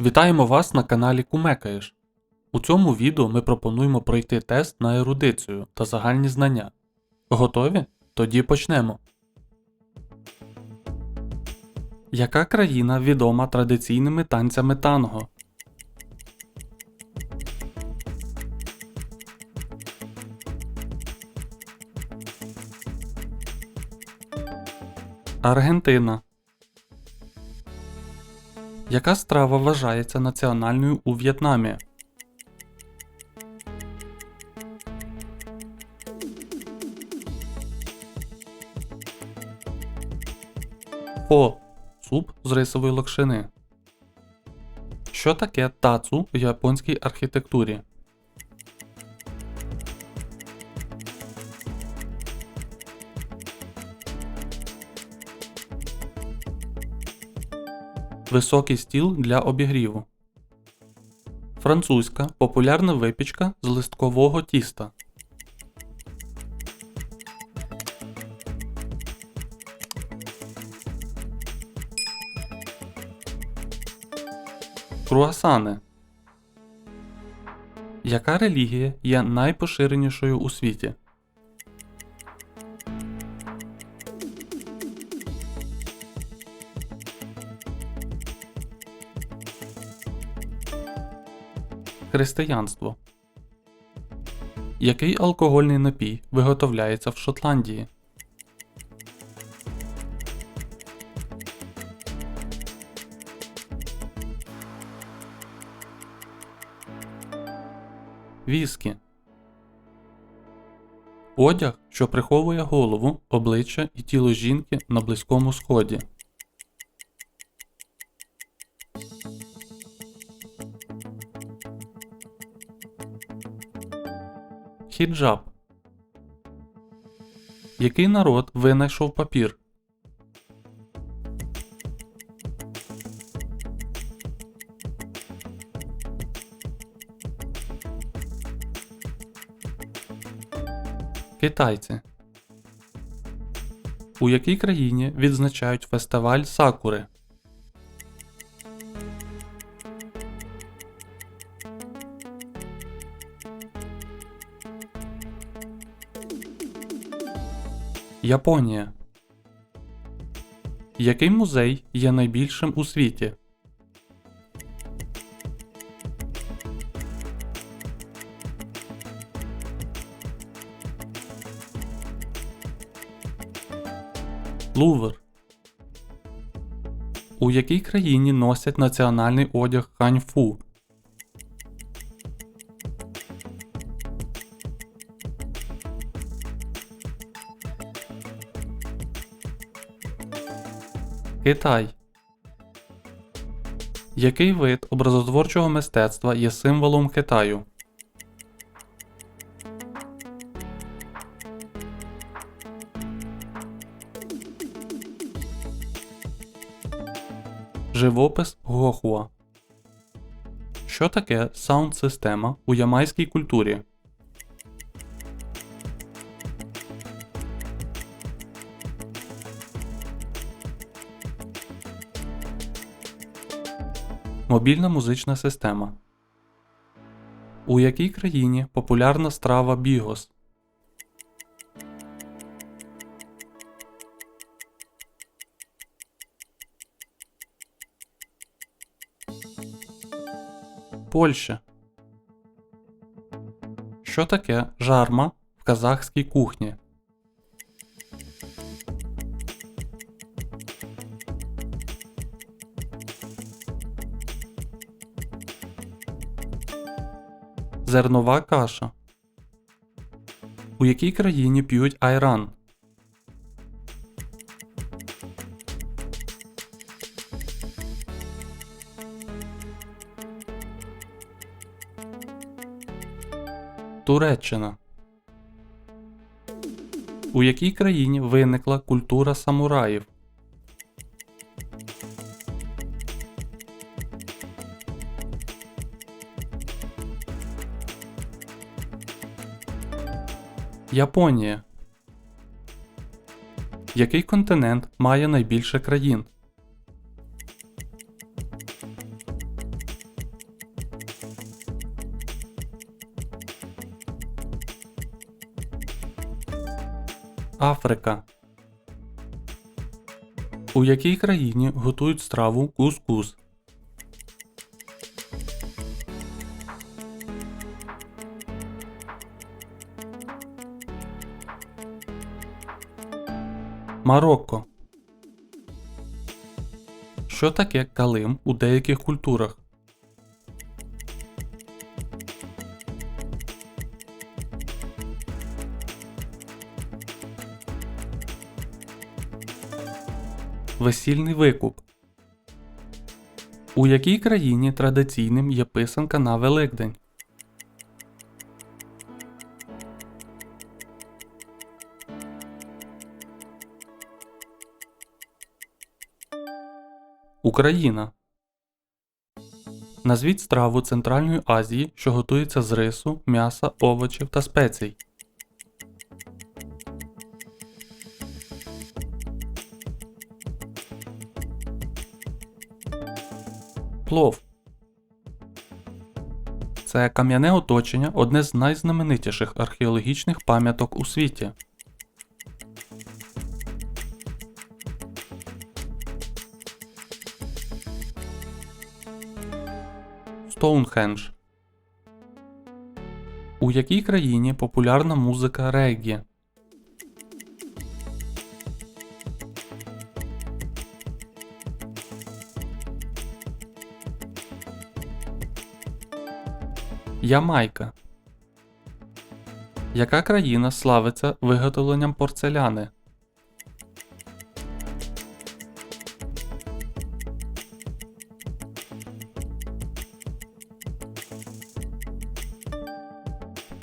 Вітаємо вас на каналі Кумекаєш. У цьому відео ми пропонуємо пройти тест на ерудицію та загальні знання. Готові? Тоді почнемо. Яка країна відома традиційними танцями танго? Аргентина. Яка страва вважається національною у В'єтнамі? Фо суп з рисової локшини. Що таке тацу в японській архітектурі? Високий стіл для обігріву. Французька популярна випічка з листкового тіста. Круасани. Яка релігія є найпоширенішою у світі? Християнство. Який алкогольний напій виготовляється в Шотландії? Віскі. Одяг, що приховує голову, обличчя і тіло жінки на Близькому Сході. Хіджаб. Який народ винайшов папір? Китайці. У якій країні відзначають фестиваль Сакури? Японія. Який музей є найбільшим у світі? Лувр. У якій країні носять національний одяг ханьфу? Китай. Який вид образотворчого мистецтва є символом Китаю? Живопис Гохуа. Що таке саунд-система у ямайській культурі? Мобільна музична система. У якій країні популярна страва бігос? Польща. Що таке жарма в казахській кухні? Зернова каша. У якій країні п'ють айран? Туреччина. У якій країні виникла культура самураїв? Японія. Який континент має найбільше країн? Африка. У якій країні готують страву кускус? -кус? Марокко. Що таке калим у деяких культурах? Весільний викуп. У якій країні традиційним є писанка на Великдень? Україна. Назвіть страву Центральної Азії, що готується з рису, м'яса, овочів та спецій. Плов. Це кам'яне оточення одне з найзнаменитіших археологічних пам'яток у світі. Стоунхендж. У якій країні популярна музика реггі? Ямайка. Яка країна славиться виготовленням порцеляни?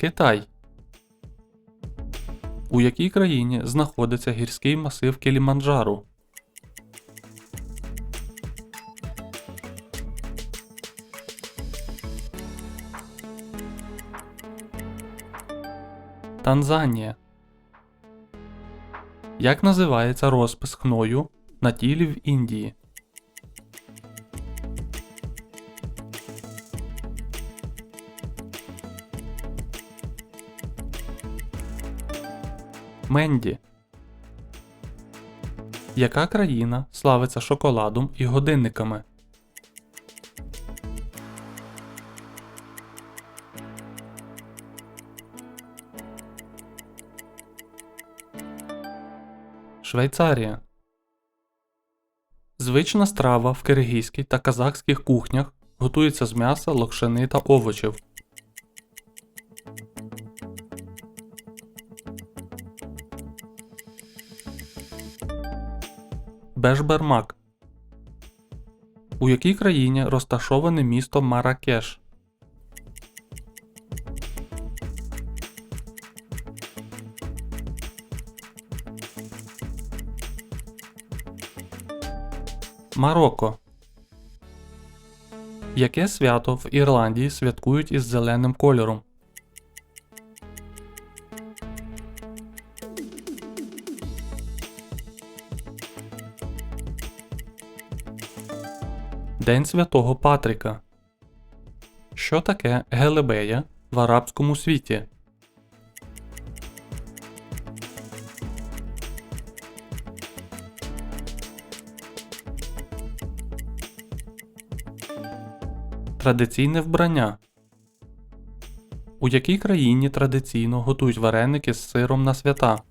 Китай. У якій країні знаходиться гірський масив Кіліманджаро? Танзанія. Як називається розпис хною на тілі в Індії? Менді. Яка країна славиться шоколадом і годинниками? Швейцарія. Звична страва в киргизькій та казахських кухнях готується з м'яса, локшини та овочів. Бешбермак. У якій країні розташоване місто Маракеш? Марокко. Яке свято в Ірландії святкують із зеленим кольором? День Святого Патріка. Що таке Гелебея в арабському світі? Традиційне вбрання. У якій країні традиційно готують вареники з сиром на свята?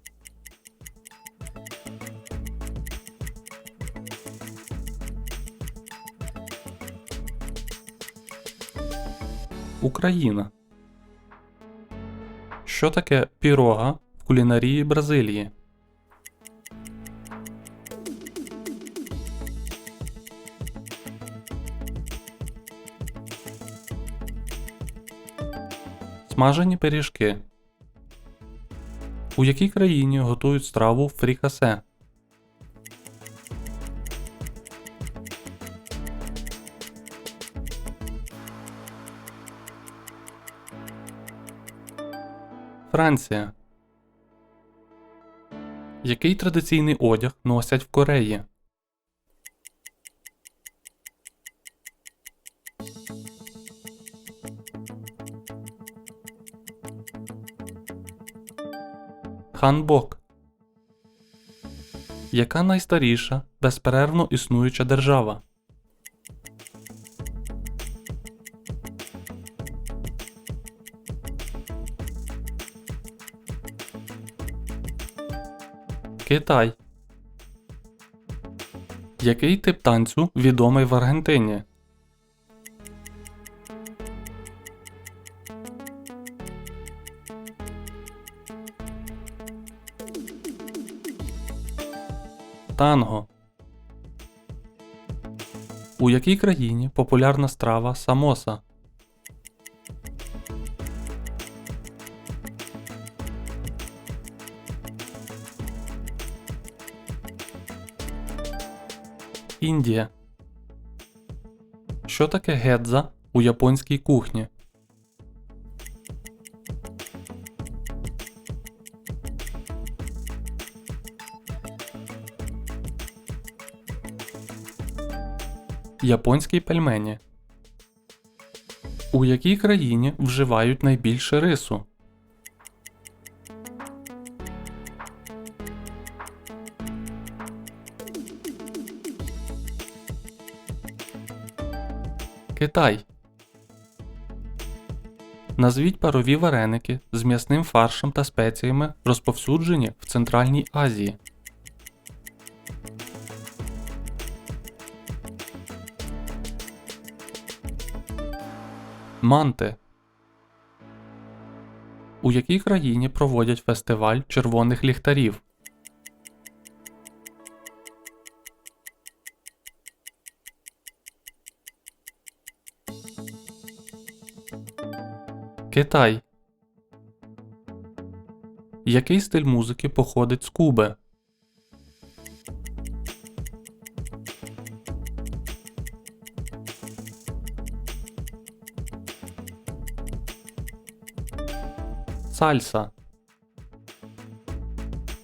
Україна. Що таке пірога в кулінарії Бразилії? Смажені пиріжки. У якій країні готують страву фрікасе? Франція. Який традиційний одяг носять в Кореї? Ханбок. Яка найстаріша, безперервно існуюча держава? Китай. Який тип танцю відомий в Аргентині? Танго. У якій країні популярна страва самоса? Індія. Що таке гедза у японській кухні? Японські пельмені. У якій країні вживають найбільше рису? Китай. Назвіть парові вареники з м'ясним фаршем та спеціями, розповсюджені в Центральній Азії. Манти. У якій країні проводять фестиваль червоних ліхтарів? Китай. Який стиль музики походить з Куби? Сальса.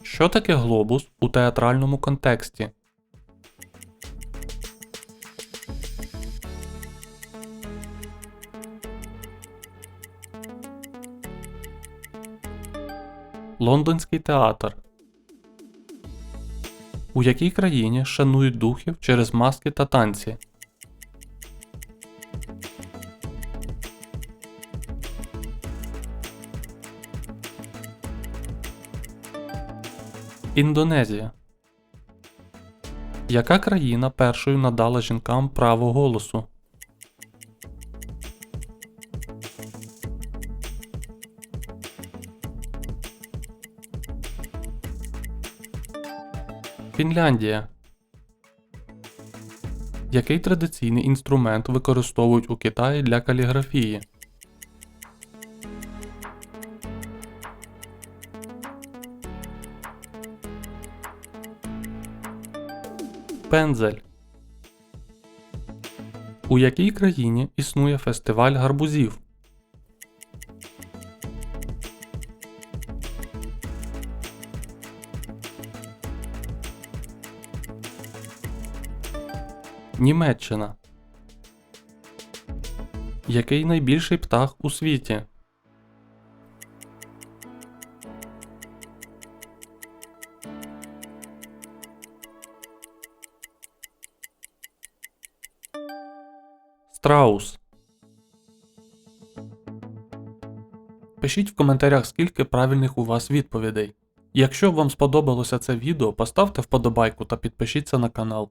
Що таке глобус у театральному контексті? Лондонський театр. У якій країні шанують духів через маски та танці? Індонезія. Яка країна першою надала жінкам право голосу? Фінляндія. Який традиційний інструмент використовують у Китаї для каліграфії? Пензель. У якій країні існує фестиваль гарбузів? Німеччина. Який найбільший птах у світі? Страус. Пишіть в коментарях, скільки правильних у вас відповідей. Якщо вам сподобалося це відео, поставте вподобайку та підпишіться на канал.